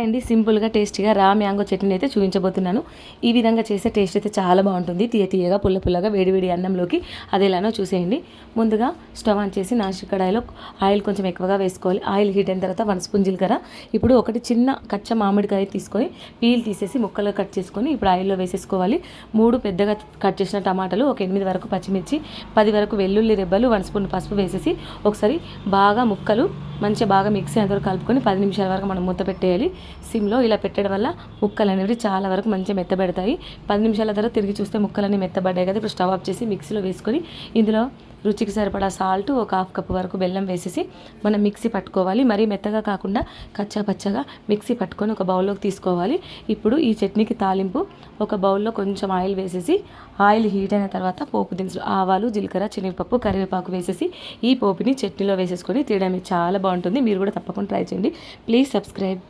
అండి సింపుల్గా టేస్టీగా రా మ్యాంగో చట్నీ అయితే చూపించబోతున్నాను. ఈ విధంగా చేసే టేస్ట్ అయితే చాలా బాగుంటుంది. తీయ తీయగా పుల్ల పుల్లగా వేడివేడి అన్నంలోకి అది ఎలానో చూసేయండి. ముందుగా స్టవ్ ఆన్ చేసి నాసి కడాయిలో ఆయిల్ కొంచెం ఎక్కువగా వేసుకోవాలి. ఆయిల్ హీట్ అయిన తర్వాత వన్ స్పూన్ జీలకర్ర. ఇప్పుడు ఒకటి చిన్న కచ్చ మామిడికాయ తీసుకొని పీల్ తీసేసి ముక్కలు కట్ చేసుకొని ఇప్పుడు ఆయిల్లో వేసేసుకోవాలి. మూడు పెద్దగా కట్ చేసిన టమాటాలు ఒక ఎనిమిది వరకు పచ్చిమిర్చి పది వరకు వెల్లుల్లి రెబ్బలు వన్ స్పూన్ పసుపు వేసేసి ఒకసారి బాగా ముక్కలు మంచిగా బాగా మిక్సీ అంతవరకు కలుపుకొని పది నిమిషాల వరకు మనం మూత పెట్టేయాలి. సిమ్లో ఇలా పెట్టడం వల్ల ముక్కలు అనేవి చాలా వరకు మంచిగా మెత్తబెడతాయి. పది నిమిషాల తర్వాత తిరిగి చూస్తే ముక్కలన్నీ మెత్తబడ్డాయి కదా. ఇప్పుడు స్టవ్ ఆఫ్ చేసి మిక్సీలో వేసుకొని ఇందులో రుచికి సరిపడా సాల్ట్ ఒక హాఫ్ కప్ వరకు బెల్లం వేసేసి మనం మిక్సీ పట్టుకోవాలి. మరీ మెత్తగా కాకుండా కచ్చా పచ్చగా మిక్సీ పట్టుకొని ఒక బౌల్లోకి తీసుకోవాలి. ఇప్పుడు ఈ చట్నీకి తాలింపు ఒక బౌల్లో కొంచెం ఆయిల్ వేసేసి ఆయిల్ హీట్ అయిన తర్వాత పోపు దినుసులు ఆవాలు జీలకర్ర శనగపప్పు కరివేపాకు వేసేసి ఈ పోపుని చట్నీలో వేసేసుకొని తీయడానికి చాలా బాగుంటుంది. మీరు కూడా తప్పకుండా ట్రై చేయండి. Please subscribe.